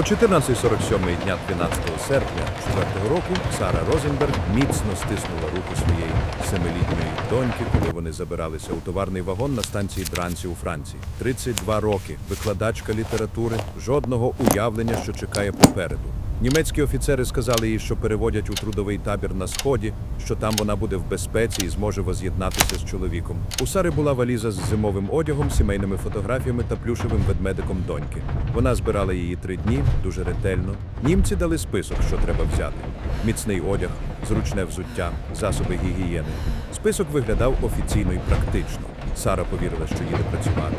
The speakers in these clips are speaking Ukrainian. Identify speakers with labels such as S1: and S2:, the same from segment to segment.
S1: О 14.47 дня 12 серпня 4 року Сара Розенберг міцно стиснула руку своєї семилітньої доньки, коли вони забиралися у товарний вагон на станції Дранці у Франції. 32 роки, викладачка літератури, жодного уявлення, що чекає попереду. Німецькі офіцери сказали їй, що переводять у трудовий табір на сході, що там вона буде в безпеці і зможе воз'єднатися з чоловіком. У Сари була валіза з зимовим одягом, сімейними фотографіями та плюшевим ведмедиком доньки. Вона збирала її три дні дуже ретельно. Німці дали список, що треба взяти: міцний одяг, зручне взуття, засоби гігієни. Список виглядав офіційно і практично. Сара повірила, що їде працювати.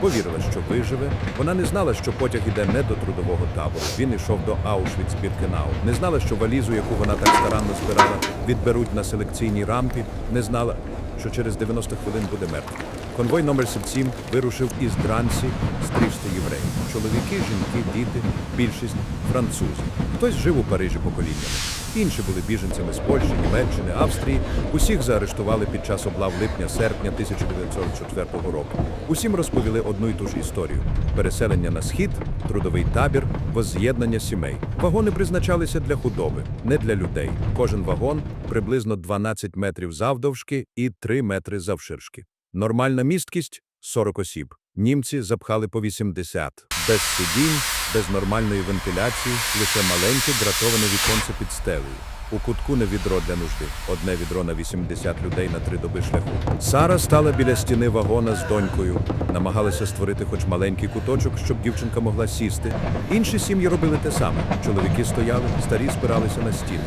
S1: Повірила, що виживе. Вона не знала, що потяг іде не до трудового табору. Він йшов до Аушвіц-Біркенау. Не знала, що валізу, яку вона так старанно збирала, відберуть на селекційній рампі. Не знала, що через 90 хвилин буде мертвий. Конвой номер 77 вирушив із Дрансі стрижти євреїв. Чоловіки, жінки, діти, більшість французи. Хтось жив у Парижі поколіннями. Інші були біженцями з Польщі, Німеччини, Австрії. Усіх заарештували під час облав липня-серпня 1944 року. Усім розповіли одну й ту ж історію: переселення на схід, трудовий табір, возз'єднання сімей. Вагони призначалися для худоби, не для людей. Кожен вагон приблизно 12 метрів завдовжки і 3 метри завширшки. Нормальна місткість 40 осіб. Німці запхали по 80. Без сидінь, без нормальної вентиляції, лише маленьке дратоване віконце під стелею. У кутку не відро для нужди, одне відро на 80 людей на три доби шляху. Сара стала біля стіни вагона з донькою, намагалася створити хоч маленький куточок, щоб дівчинка могла сісти. Інші сім'ї робили те саме. Чоловіки стояли, старі спиралися на стіни.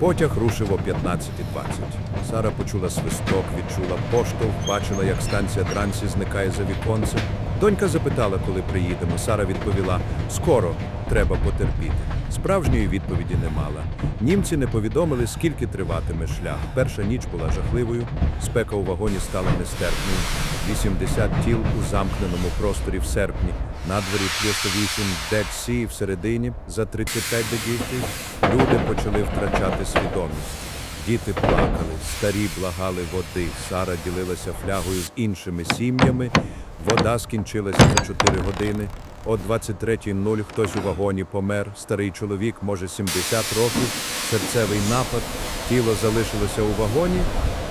S1: Потяг рушив о 15.20. Сара почула свисток, відчула поштовх, бачила, як станція Дрансі зникає за віконцем. Донька запитала, коли приїдемо. Сара відповіла: скоро, треба потерпіти. Справжньої відповіді не мала. Німці не повідомили, скільки триватиме шлях. Перша ніч була жахливою, спека у вагоні стала нестерпною. 80 тіл у замкненому просторі в серпні. На дворі плюс 8 Dead Sea всередині за 35 дегіхтів. Люди почали втрачати свідомість. Діти плакали, старі благали води. Сара ділилася флягою з іншими сім'ями. Вода скінчилася за 4 години. О 23.00 хтось у вагоні помер. Старий чоловік, може 70 років, серцевий напад. Тіло залишилося у вагоні.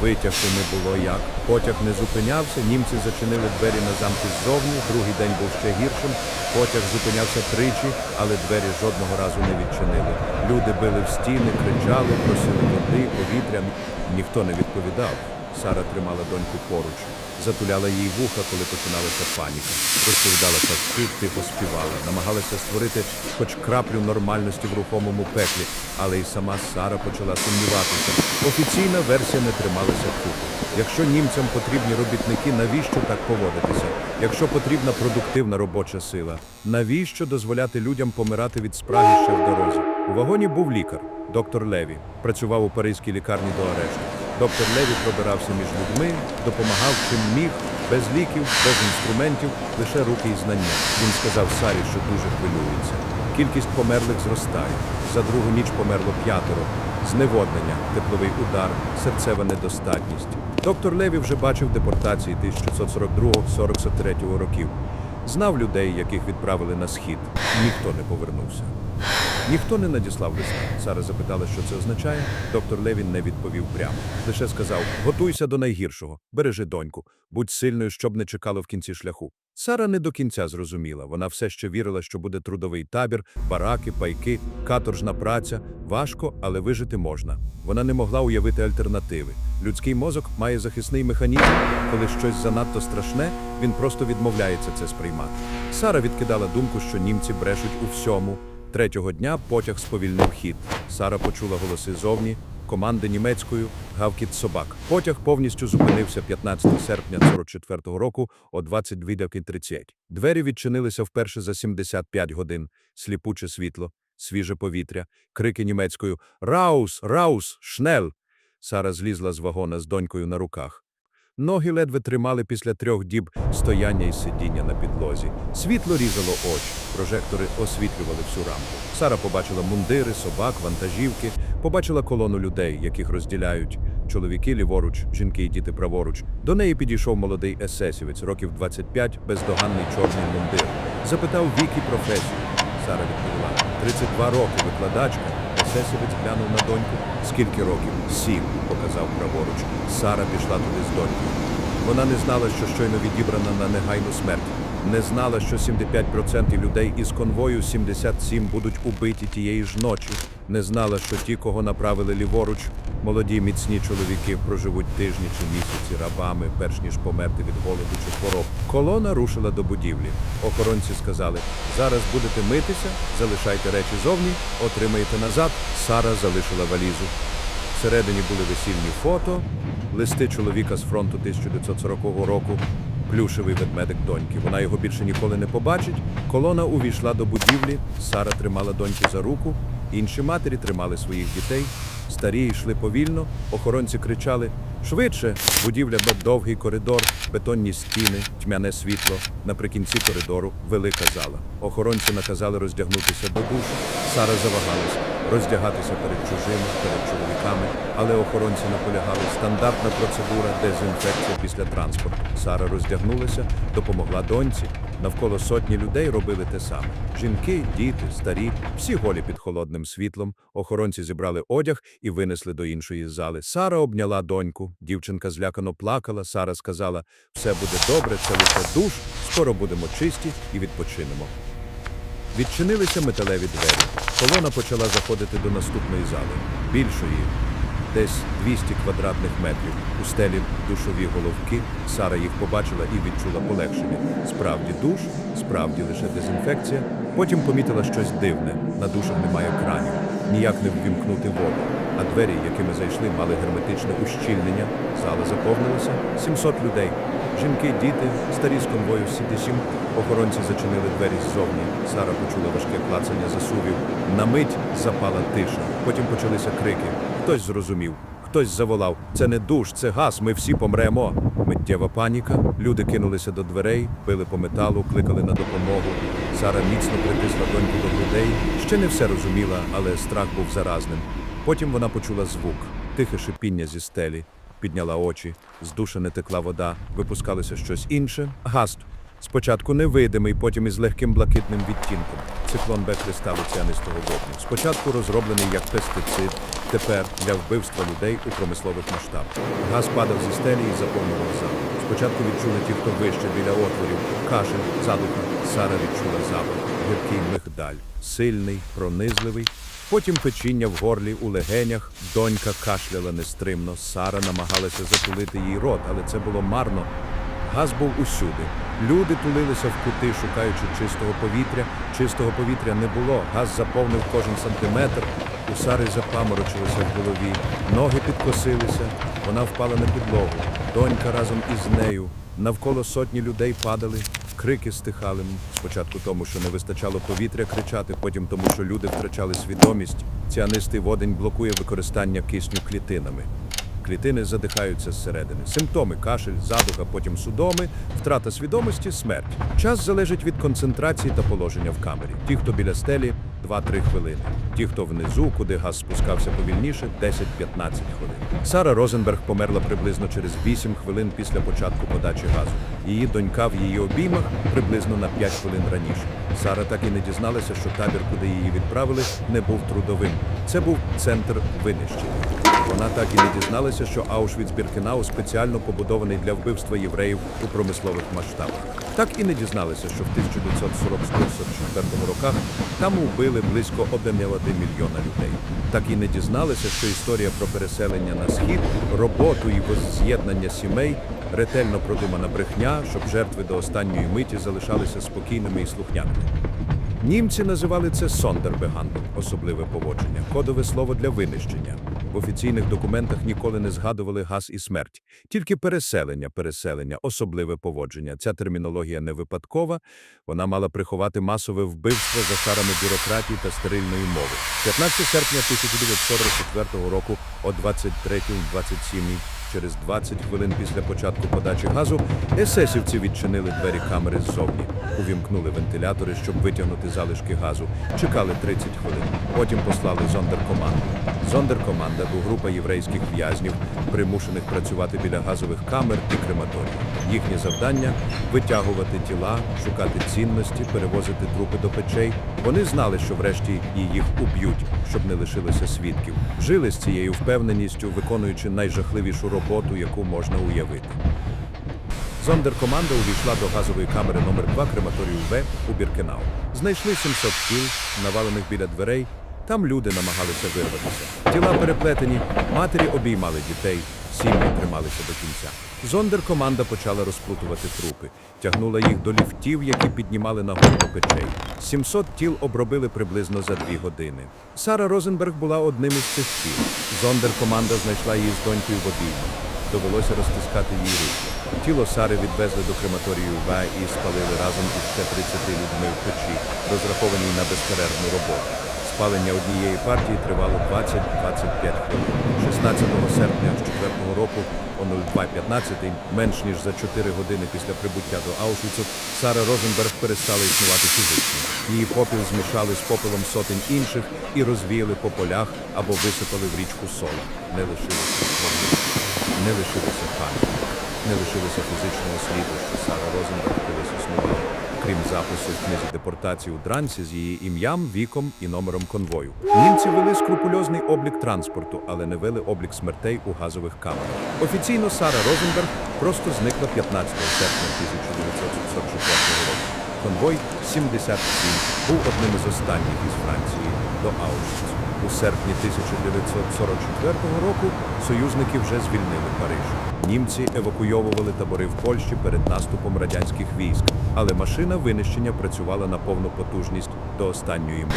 S1: Витягти не було як. Потяг не зупинявся. Німці зачинили двері на замки ззовні. Другий день був ще гіршим. Потяг зупинявся тричі, але двері жодного разу не відчинили. Люди били в стіни, кричали, просили води, повітря. Ніхто не відповідав. Сара тримала доньку поруч, затуляла їй вуха, коли починалася паніка. Розповідала казки, тихо співала, намагалася створити хоч краплю нормальності в рухомому пеклі, але й сама Сара почала сумніватися. Офіційна версія не трималася купи. Якщо німцям потрібні робітники, навіщо так поводитися? Якщо потрібна продуктивна робоча сила, навіщо дозволяти людям помирати від спраги ще в дорозі? У вагоні був лікар, доктор Леві, працював у паризькій лікарні до арешту. Доктор Леві пробирався між людьми, допомагав чим міг, без ліків, без інструментів, лише руки і знання. Він сказав Сарі, що дуже хвилюється. Кількість померлих зростає. За другу ніч померло п'ятеро. Зневоднення, тепловий удар, серцева недостатність. Доктор Леві вже бачив депортації 1942-43 років. Знав людей, яких відправили на схід. Ніхто не повернувся. Ніхто не надіслав листа. Сара запитала, що це означає. Доктор Левін не відповів прямо. Лише сказав: готуйся до найгіршого, бережи доньку, будь сильною, щоб не чекало в кінці шляху. Сара не до кінця зрозуміла. Вона все ще вірила, що буде трудовий табір, бараки, пайки, каторжна праця. Важко, але вижити можна. Вона не могла уявити альтернативи. Людський мозок має захисний механізм. Коли щось занадто страшне, він просто відмовляється це сприймати. Сара відкидала думку, що німці брешуть у всьому. Третього дня потяг сповільнив хід. Сара почула голоси зовні, команди німецькою, гавкіт собак. Потяг повністю зупинився 15 серпня 44 року о 22.30. Двері відчинилися вперше за 75 годин. Сліпуче світло, свіже повітря, крики німецькою «Раус! Раус! Шнел!» Сара злізла з вагона з донькою на руках. Ноги ледве тримали після трьох діб стояння і сидіння на підлозі. Світло різало очі, прожектори освітлювали всю рамку. Сара побачила мундири, собак, вантажівки, побачила колону людей, яких розділяють чоловіки ліворуч, жінки і діти праворуч. До неї підійшов молодий есесівець, років 25, бездоганний чорний мундир. Запитав вік і професію. Сара відповіла. 32 роки викладачка. Есесівець глянув на доньку. Скільки років? Сім, показав праворуч. Сара пішла туди з донькою. Вона не знала, що щойно відібрана на негайну смерть. Не знала, що 75% людей із конвою 77 будуть убиті тієї ж ночі. Не знала, що ті, кого направили ліворуч, молоді міцні чоловіки проживуть тижні чи місяці рабами, перш ніж померти від голоду чи хвороб. Колона рушила до будівлі. Охоронці сказали: зараз будете митися, залишайте речі зовні, отримаєте назад. Сара залишила валізу. Всередині були весільні фото, листи чоловіка з фронту 1940 року, плюшевий ведмедик доньки. Вона його більше ніколи не побачить. Колона увійшла до будівлі. Сара тримала доньки за руку. Інші матері тримали своїх дітей. Старі йшли повільно. Охоронці кричали швидше. Будівля бе- довгий коридор, бетонні стіни, тьмяне світло. Наприкінці коридору велика зала. Охоронці наказали роздягнутися до душу. Сара завагалась роздягатися перед чужими, перед чоловіками, але охоронці наполягали стандартна процедура дезінфекція після транспорту. Сара роздягнулася, допомогла доньці. Навколо сотні людей робили те саме: жінки, діти, старі, всі голі під холодним світлом. Охоронці зібрали одяг і винесли до іншої зали. Сара обняла доньку. Дівчинка злякано плакала. Сара сказала: все буде добре, це лише душ. Скоро будемо чисті і відпочинемо. Відчинилися металеві двері. Колона почала заходити до наступної зали, більшої, десь 200 квадратних метрів. У стелі душові головки. Сара їх побачила і відчула полегшення. Справді душ, справді лише дезінфекція. Потім помітила щось дивне. На душах немає кранів, ніяк не ввімкнути воду. А двері, якими зайшли, мали герметичне ущільнення. Зала заповнилася 700 людей. Жінки, діти, старі з конвою Сі-7. Охоронці зачинили двері ззовні. Сара почула важке клацання засувів. На мить запала тиша. Потім почалися крики. Хтось зрозумів. Хтось заволав: це не душ, це газ, ми всі помремо. Миттєва паніка. Люди кинулися до дверей, били по металу, кликали на допомогу. Сара міцно притисла доньку до грудей. Ще не все розуміла, але страх був заразним. Потім вона почула звук, тихе шипіння зі стелі. Підняла очі, з душа не текла вода, випускалося щось інше. Гаст. Спочатку невидимий, потім із легким блакитним відтінком. Циклон Б кристали ціанистого вогню. Спочатку розроблений як пестицид, тепер для вбивства людей у промислових масштабах. Газ падав зі стелі і заповнював зал. Спочатку відчули ті, хто вище біля отворів, кашель, задуха. Сара відчула запах, гіркий мигдаль, сильний, пронизливий. Потім печіння в горлі, у легенях, донька кашляла нестримно. Сара намагалася затулити їй рот, але це було марно. Газ був усюди. Люди тулилися в кути, шукаючи чистого повітря. Чистого повітря не було. Газ заповнив кожен сантиметр. У Сари запаморочилося в голові. Ноги підкосилися. Вона впала на підлогу. Донька разом із нею. Навколо сотні людей падали. Крики стихали спочатку тому, що не вистачало повітря кричати, потім тому, що люди втрачали свідомість. Ціанистий водень блокує використання кисню клітинами. Клітини задихаються зсередини. Симптоми кашель, задуха, потім судоми, втрата свідомості, смерть. Час залежить від концентрації та положення в камері. Ті, хто біля стелі 2-3 хвилини. Ті, хто внизу, куди газ спускався повільніше, 10-15 хвилин. Сара Розенберг померла приблизно через 8 хвилин після початку подачі газу. Її донька в її обіймах приблизно на 5 хвилин раніше. Сара так і не дізналася, що табір, куди її відправили, не був трудовим. Це був центр винищення. Вона так і не дізналася, що Аушвіц-Біркенау спеціально побудований для вбивства євреїв у промислових масштабах. Так і не дізналася, що в 1944 роках там убили близько 1 мільйона людей. Так і не дізналася, що історія про переселення на схід, роботу і возз'єднання сімей ретельно продумана брехня, щоб жертви до останньої миті залишалися спокійними і слухняними. Німці називали це Сондербегандом, особливе поводження, кодове слово для винищення. В офіційних документах ніколи не згадували газ і смерть, тільки переселення, переселення, особливе поводження. Ця термінологія не випадкова, вона мала приховати масове вбивство за шарами бюрократії та стерильної мови. 15 серпня 1944 року о 23.27 через 20 хвилин після початку подачі газу есесівці відчинили двері камери ззовні, увімкнули вентилятори, щоб витягнути залишки газу. Чекали 30 хвилин. Потім послали зондеркоманду. Зондеркоманда був група єврейських в'язнів, примушених працювати біля газових камер і крематорій. Їхнє завдання витягувати тіла, шукати цінності, перевозити трупи до печей. Вони знали, що врешті і їх уб'ють, щоб не лишилося свідків. Жили з цією впевненістю, виконуючи найжахливішу роботу, яку можна уявити. Зондеркоманда увійшла до газової камери номер 2 крематорію В у Біркенау. Знайшли 700 тіл, навалених біля дверей. Там люди намагалися вирватися. Тіла переплетені, матері обіймали дітей, сім'ї трималися до кінця. Зондеркоманда почала розплутувати трупи, тягнула їх до ліфтів, які піднімали нагору до печей. 700 тіл обробили приблизно за дві години. Сара Розенберг була одним із цих тіл. Зондеркоманда знайшла її з донькою в обіймах. Довелося розтискати її руки. Тіло Сари відвезли до крематорію В і спалили разом із ще 30 людьми в печі, розрахованій на безперервну роботу. Спалення однієї партії тривало 20-25 хвилин. 16 серпня з 4 року о 02.15, менш ніж за 4 години після прибуття до Аушвіцу, Сара Розенберг перестала існувати фізично. Її попіл змішали з попелом сотень інших і розвіяли по полях або висипали в річку Сола. Не лишилося свободи. Не лишилося пам'яті, не лишилося фізичного сліду, що Сара Розенберг існувала, крім запису в книзі депортації у дранці з її ім'ям, віком і номером конвою. Німці вели скрупульозний облік транспорту, але не вели облік смертей у газових камерах. Офіційно Сара Розенберг просто зникла 15 серпня 1944 року. Конвой 77 був одним із останніх із Франції до Аушвіцу. У серпні 1944 року союзники вже звільнили Париж. Німці евакуйовували табори в Польщі перед наступом радянських військ, але машина винищення працювала на повну потужність до останньої миті.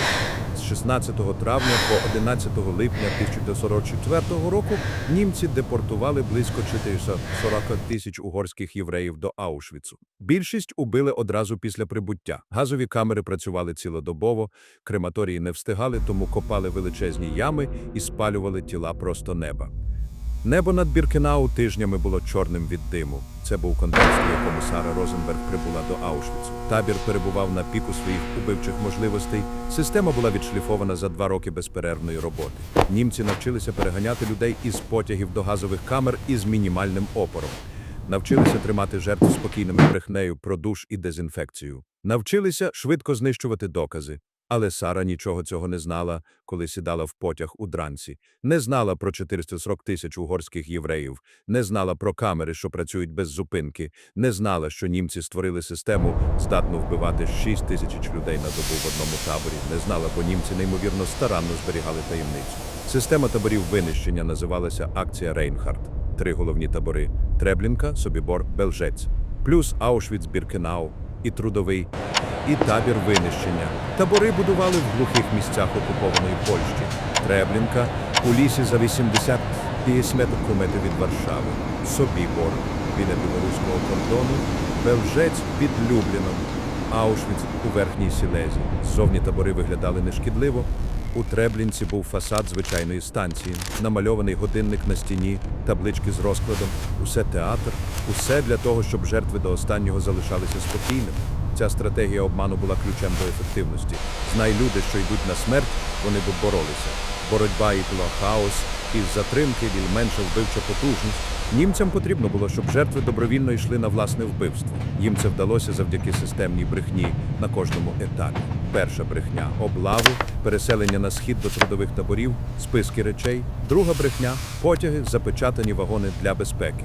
S1: З 16 травня по 11 липня 1944 року німці депортували близько 440 тисяч угорських євреїв до Аушвіцу. Більшість убили одразу після прибуття. Газові камери працювали цілодобово, крематорії не встигали, тому копали величезні ями і спалювали тіла просто неба. Небо над Біркенау тижнями було чорним від диму. Це був контекст, у якому Сара Розенберг прибула до Аушвіцу. Табір перебував на піку своїх убивчих можливостей. Система була відшліфована за два роки безперервної роботи. Німці навчилися переганяти людей із потягів до газових камер із мінімальним опором. Навчилися тримати жертв спокійними брехнею про душ і дезінфекцію. Навчилися швидко знищувати докази. Але Сара нічого цього не знала, коли сідала в потяг у дранці. Не знала про 440 тисяч угорських євреїв, не знала про камери, що працюють без зупинки, не знала, що німці створили систему, здатну вбивати 6 тисяч людей на добу в одному таборі. Не знала, бо німці неймовірно старанно зберігали таємницю. Система таборів винищення називалася Акція Рейнхард. Три головні табори: Треблінка, Собібор, Белжець, плюс Аушвіц-Біркенау і Трудовий і табір винищення. Табори будували в глухих місцях окупованої Польщі. Треблінка у лісі за 80 кілометрів від Варшави. Собібор біля білоруського кордону. Белжець під Любліном. Аушвіц у верхній Сілезі. Ззовні табори виглядали нешкідливо. У Треблінці був фасад звичайної станції, намальований годинник на стіні, таблички з розкладом, усе театр, усе для того, щоб жертви до останнього залишалися спокійними. Ця стратегія обману була ключем до ефективності. Знай люди, що йдуть на смерть, вони б боролися. Боротьба і хаос, із затримки більш-менша вбивча потужність. Німцям потрібно було, щоб жертви добровільно йшли на власне вбивство. Їм це вдалося завдяки системній брехні на кожному етапі. Перша брехня облаву, переселення на схід до трудових таборів, списки речей. Друга брехня потяги, запечатані вагони для безпеки.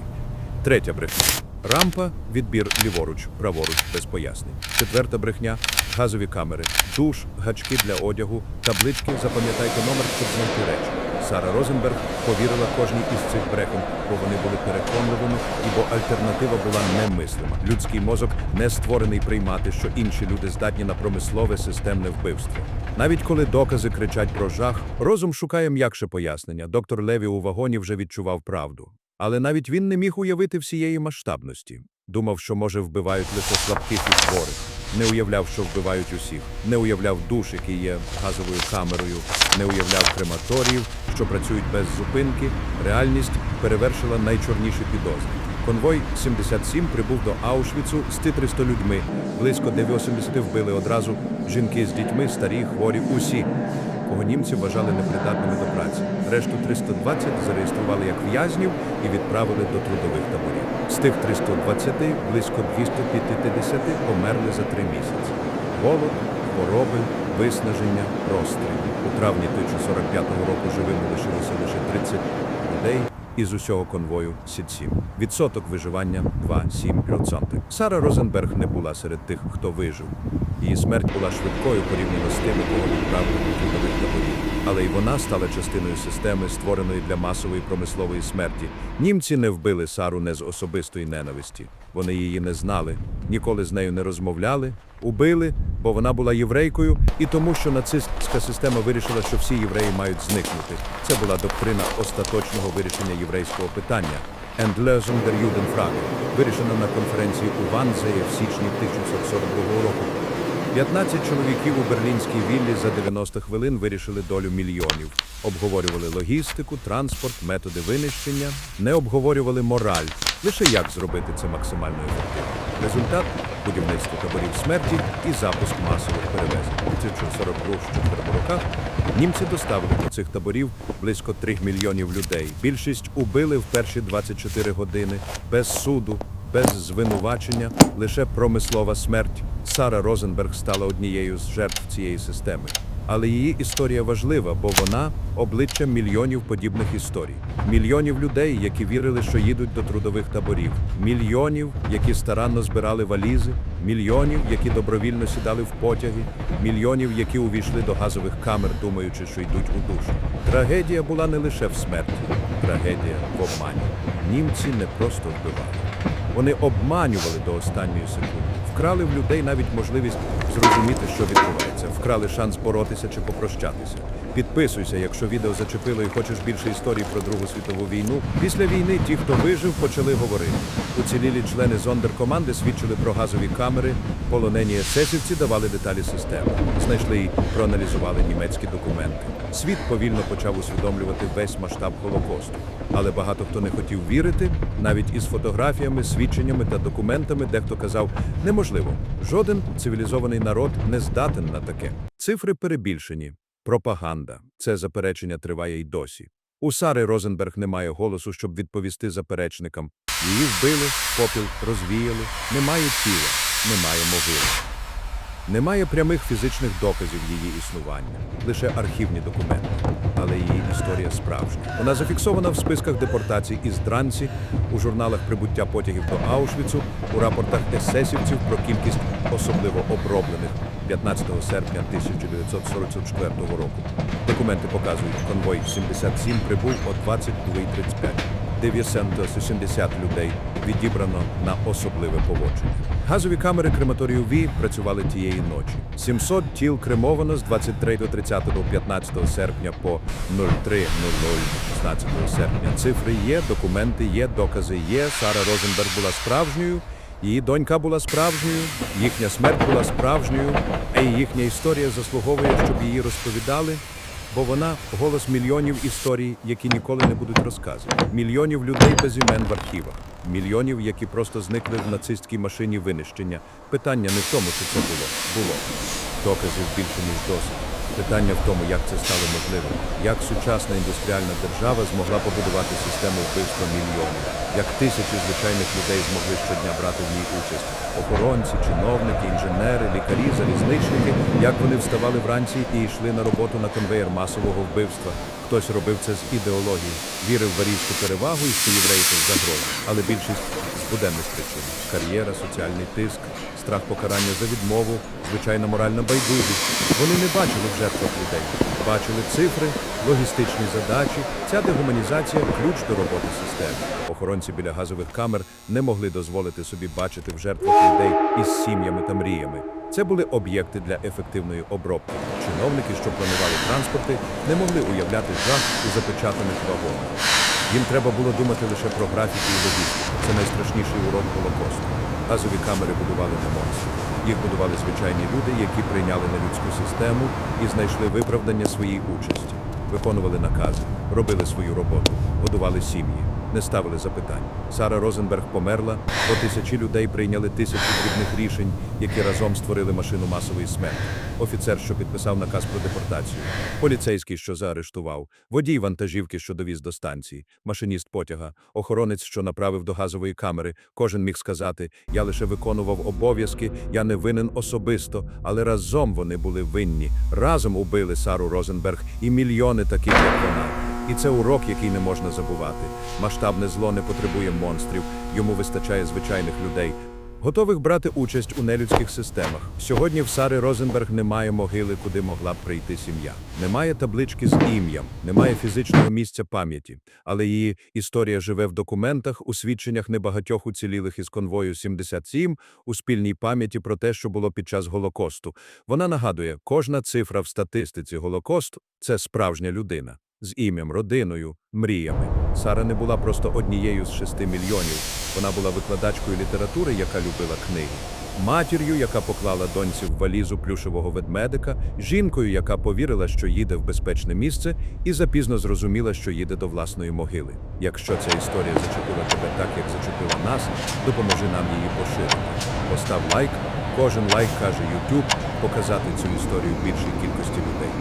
S1: Третя брехня. Рампа, відбір ліворуч, праворуч, без пояснень. Четверта брехня газові камери, душ, гачки для одягу, таблички, запам'ятайте номер, щоб знайти речі. Сара Розенберг повірила кожній із цих брехень, бо вони були переконливими, і бо альтернатива була немислима. Людський мозок не створений приймати, що інші люди здатні на промислове системне вбивство. Навіть коли докази кричать про жах, розум шукає м'якше пояснення. Доктор Леві у вагоні вже відчував правду. Але навіть він не міг уявити всієї масштабності. Думав, що, може, вбивають лише слабких і хворих. Не уявляв, що вбивають усіх. Не уявляв душ, який є газовою камерою. Не уявляв крематоріїв, що працюють без зупинки, реальність перевершила найчорніші підозри. Конвой 77 прибув до Аушвіцу з 300 людьми. Близько 90 вбили одразу жінки з дітьми, старі, хворі, усі, кого німці вважали непридатними до праці. Решту 320 зареєстрували як в'язнів і відправили до трудових таборів. З тих 320 близько 250 померли за три місяці. Голод, хвороби, виснаження, розстріл. У травні 1945 року живими лишилося лише 30 людей із усього конвою Сід-7. Відсоток виживання 2,7%. Сара Розенберг не була серед тих, хто вижив. Її смерть була швидкою порівняно з тими, кого відправили до трудових таборів. Але й вона стала частиною системи, створеної для масової промислової смерті. Німці не вбили Сару не з особистої ненависті. Вони її не знали, ніколи з нею не розмовляли, убили, бо вона була єврейкою, і тому, що нацистська система вирішила, що всі євреї мають зникнути. Це була доктрина остаточного вирішення єврейського питання. Endlösung der Judenfrage, вирішена на конференції у Ванзеї в січні 1942 року. 15 чоловіків у берлінській віллі за 90 хвилин вирішили долю мільйонів. Обговорювали логістику, транспорт, методи винищення, не обговорювали мораль, лише як зробити це максимально ефективно. Результат будівництво таборів смерті і запуск масових перевезень. У 1942 роках німці доставили до цих таборів близько 3 мільйонів людей. Більшість убили в перші 24 години без суду, без звинувачення, лише промислова смерть. Сара Розенберг стала однією з жертв цієї системи. Але її історія важлива, бо вона обличчя мільйонів подібних історій, мільйонів людей, які вірили, що їдуть до трудових таборів, мільйонів, які старанно збирали валізи, мільйонів, які добровільно сідали в потяги, мільйонів, які увійшли до газових камер, думаючи, що йдуть у душ. Трагедія була не лише в смерті, трагедія в обмані. Німці не просто вбивали. Вони обманювали до останньої секунди, вкрали в людей навіть можливість зрозуміти, що відбувається, вкрали шанс боротися чи попрощатися. Підписуйся, якщо відео зачепило і хочеш більше історій про Другу світову війну. Після війни ті, хто вижив, почали говорити. Уцілілі члени зондеркоманди свідчили про газові камери, полонені есесівці давали деталі системи, знайшли і проаналізували німецькі документи. Світ повільно почав усвідомлювати весь масштаб Голокосту. Але багато хто не хотів вірити, навіть із фотографіями, свідченнями та документами, дехто казав, неможливо. Жоден цивілізований народ не здатен на таке. Цифри перебільшені. Пропаганда. Це заперечення триває й досі. У Сари Розенберг немає голосу, щоб відповісти заперечникам. Її вбили, попіл розвіяли, немає тіла, немає могили. Немає прямих фізичних доказів її існування, лише архівні документи. Але її історія справжня. Вона зафіксована в списках депортацій із Дранці, у журналах прибуття потягів до Аушвіцу, у рапортах есесівців про кількість особливо оброблених 15 серпня 1944 року. Документи показують, конвой 77 прибув о 22.35. 970 людей відібрано на особливе поводження. Газові камери крематорію Ві працювали тієї ночі. 700 тіл кремовано з 23 до 30 до 15 серпня по 03.00 16 серпня. Цифри є, документи є, докази є. Сара Розенберг була справжньою. Її донька була справжньою, їхня смерть була справжньою, а їхня історія заслуговує, щоб її розповідали, бо вона голос мільйонів історій, які ніколи не будуть розказані. Мільйонів людей без імен в архівах, мільйонів, які просто зникли в нацистській машині винищення. Питання не в тому, чи це було. Було. Доказів більше, ніж досить. Питання в тому, як це стало можливим, як сучасна індустріальна держава змогла побудувати систему вбивства мільйонів, як тисячі звичайних людей змогли щодня брати в ній участь. Охоронці, чиновники, інженери, лікарі, залізничники, як вони вставали вранці і йшли на роботу на конвеєр масового вбивства. Хтось робив це з ідеології, вірив в арійську перевагу і що євреї це загроза. Але більшість з буденних причин кар'єра, соціальний тиск, страх покарання за відмову, звичайна моральна байдужість. Вони не бачили в жертвах людей, бачили цифри, логістичні задачі. Ця дегуманізація ключ до роботи системи. Охоронці біля газових камер не могли дозволити собі бачити в жертвах людей із сім'ями та мріями. Це були об'єкти для ефективної обробки. Чиновники, що планували транспорти, не могли уявляти жах у запечатаних вагонах. Їм треба було думати лише про графіки і логістику. Це найстрашніший урок Голокосту. Газові камери будували не монстри. Їх будували звичайні люди, які прийняли на людську систему і знайшли виправдання своїй участі. виконували накази, робили свою роботу, годували сім'ї, не ставили запитань. Сара Розенберг померла, бо тисячі людей прийняли тисячі дрібних рішень, які разом створили машину масової смерті. Офіцер, що підписав наказ про депортацію, поліцейський, що заарештував, водій вантажівки, що довіз до станції, машиніст потяга, охоронець, що направив до газової камери. Кожен міг сказати: я лише виконував обов'язки, я не винен особисто, але разом вони були винні. Разом убили Сару Розенберг і мільйони таких, як вона. І це урок, який не можна забувати. Масштабне зло не потребує монстрів, йому вистачає звичайних людей, готових брати участь у нелюдських системах. Сьогодні в Сари Розенберг немає могили, куди могла б прийти сім'я. Немає таблички з ім'ям, немає фізичного місця пам'яті, але її історія живе в документах, у свідченнях небагатьох уцілілих із конвою 77, у спільній пам'яті про те, що було під час Голокосту. Вона нагадує, кожна цифра в статистиці Голокосту – це справжня людина з ім'ям, родиною, мріями. Сара не була просто однією з шести мільйонів. Вона була викладачкою літератури, яка любила книги, матір'ю, яка поклала доньці в валізу плюшевого ведмедика, жінкою, яка повірила, що їде в безпечне місце, і запізно зрозуміла, що їде до власної могили. Якщо ця історія зачепила тебе так, як зачепила нас, допоможи нам її поширити. Постав лайк. Кожен лайк каже YouTube показати цю історію більшій кількості людей.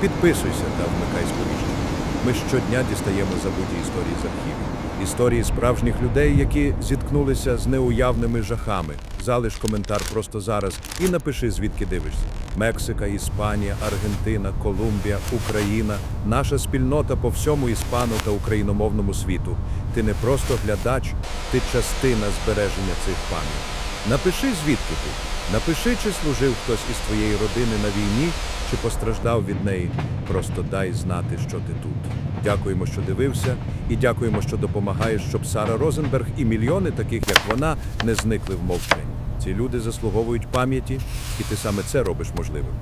S1: Підписуйся та вмикай сповіщення. Ми щодня дістаємо забуті історії з архівів. Історії справжніх людей, які зіткнулися з неуявними жахами. Залиш коментар просто зараз і напиши, звідки дивишся. Мексика, Іспанія, Аргентина, Колумбія, Україна, наша спільнота по всьому іспану та україномовному світу. Ти не просто глядач, ти частина збереження цих пам'ять. Напиши, звідки ти. Напиши, чи служив хтось із твоєї родини на війні, чи постраждав від неї. Просто дай знати, що ти тут. Дякуємо, що дивився, і дякуємо, що допомагаєш, щоб Сара Розенберг і мільйони таких, як вона, не зникли в мовчанні. Ці люди заслуговують пам'яті, і ти саме це робиш можливим.